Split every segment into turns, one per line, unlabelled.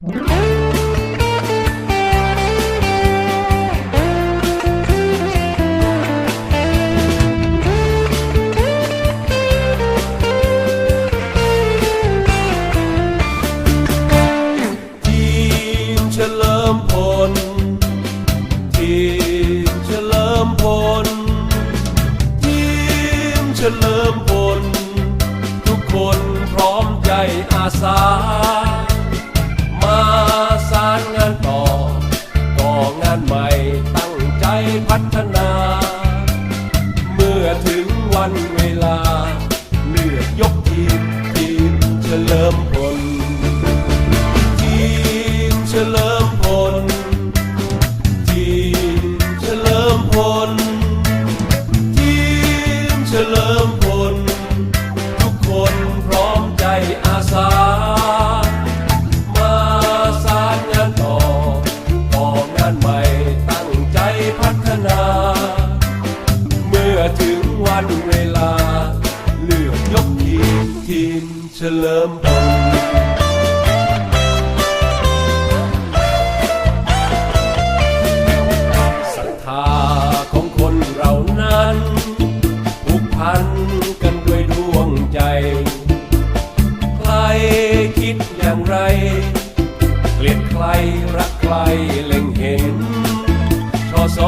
ที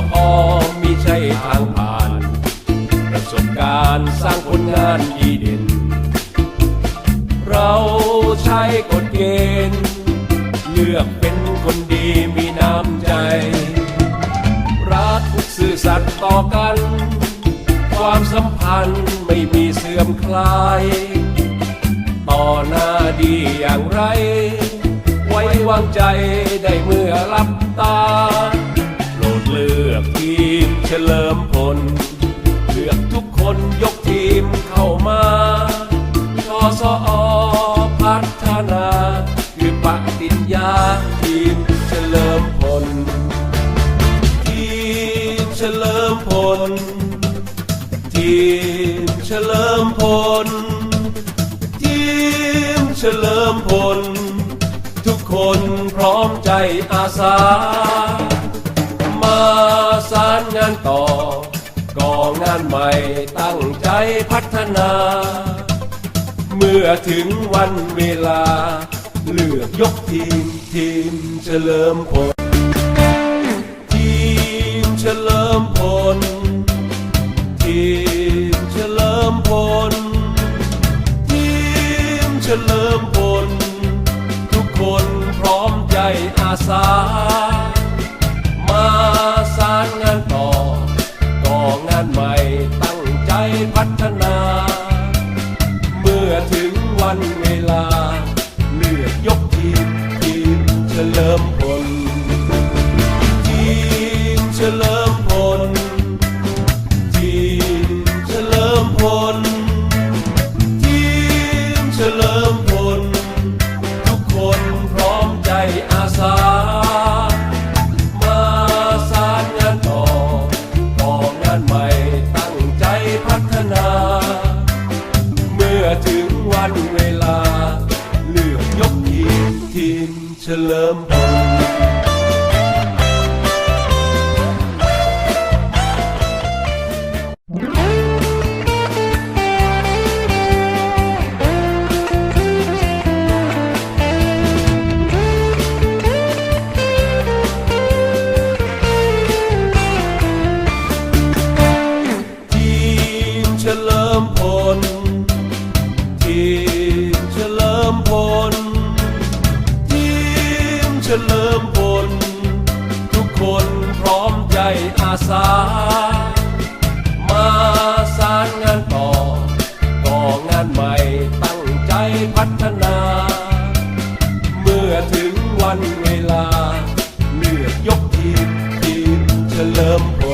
อสอมีใช่ทางผ่าน ประสบการณ์สร้างผลงานดีเด่น เราใช้กฎเกณฑ์ เลือกเป็นคนดีมีน้ำใจ รักซื่อสัตย์ต่อกัน ความสัมพันธ์ไม่มีเสื่อมคลาย ต่อหน้าดีอย่างไร ไว้วางใจได้เมื่อรับตา ฉลิมพลเลือกทุกคนยกทีมเข้ามาชอสอพัฒนา คือปฏิญญาทีมเฉลิมพล ทีมเฉลิมพล ทีมเฉลิมพล ทีมเฉลิมพล ทุกคนพร้อมใจอาสา สารงานต่อก่องานใหม่ตั้งใจพัฒนา เมื่อถึงวันเวลา เลือกยกทีม ทีมเฉลิมพล ทีมเฉลิมพล ทีมเฉลิมพล ทีมเฉลิมพล ทุกคนพร้อมใจอาสามา ถึงวันเวลา เลือกยกทีม ทีมเฉลิมพล ทีมเฉลิมพล ทีมเฉลิมพล ม เฉลิมพลทุกคนพร้อมใจอาสา มาสารงานต่อก่องานใหม่ตั้งใจพัฒนา เมื่อถึงวันเวลา เลือกยกทีมทีมเฉลิมพล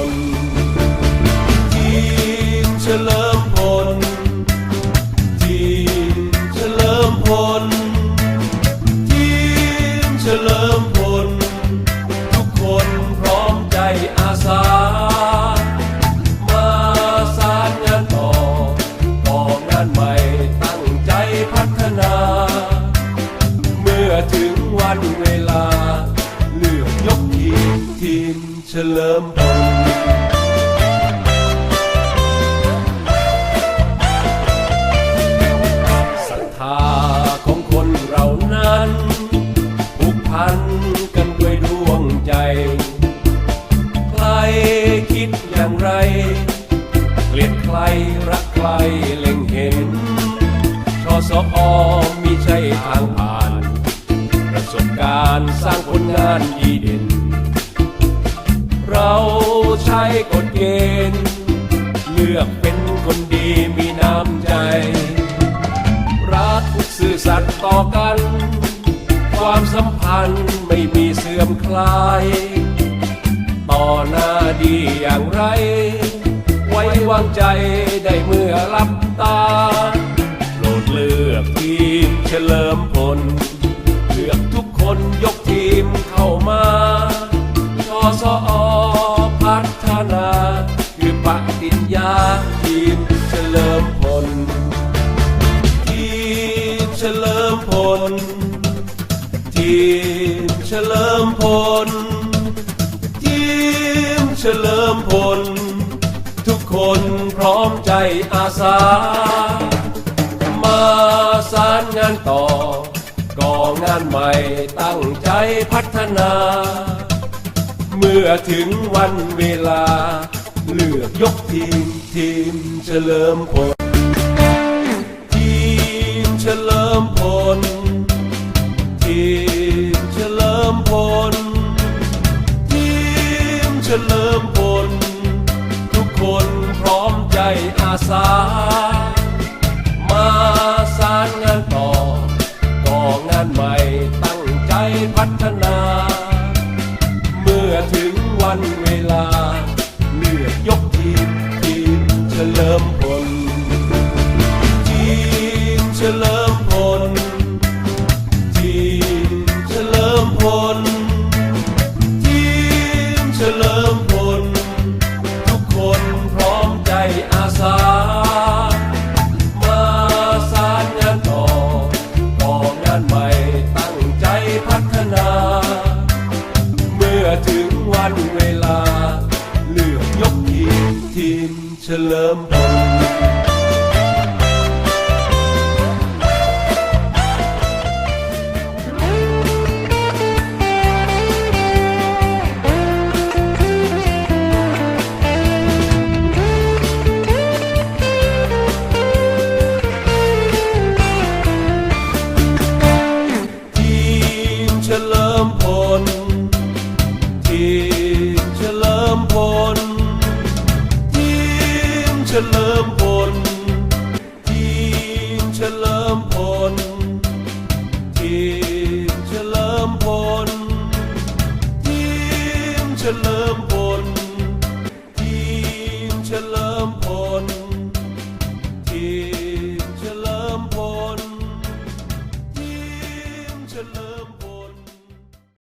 ลิมพลศรัทธาของคนเรานั้นผูกพันกันด้วยดวงใจ ใครคิดอย่างไร เกลียดใครรักใครเล็งเห็นชอสอ กฎเกณฑ์ เลือกเป็นคนดีมีน้ำใจ รักซื่อสัตย์ต่อกัน ความสัมพันธ์ไม่มีเสื่อมคลาย ต่อหน้าดีอย่างไร ไว้วางใจได้เมื่อลับตาโปรดเลือกทีมเฉลิมพล ปฏิญญาทีมเฉลิมพลทีมเฉลิมพลทีมเฉลิมพลทีมเฉลิมพล ทุกคนพร้อมใจอาสา มาสารงานต่อก่องานใหม่ตั้งใจพัฒนา เมื่อถึงวันเวลา เลือกยกทีม ทีมเฉลิมพล ทีมเฉลิมพล ทีมเฉลิมพล ทีมเฉลิมพล ทุกคนพร้อมใจอาสามา มพล ทีมเฉลิมพล ทีมเฉลิมพล ทีมเฉลิมพล ทีมเฉลิมพล ทีมเฉลิมพล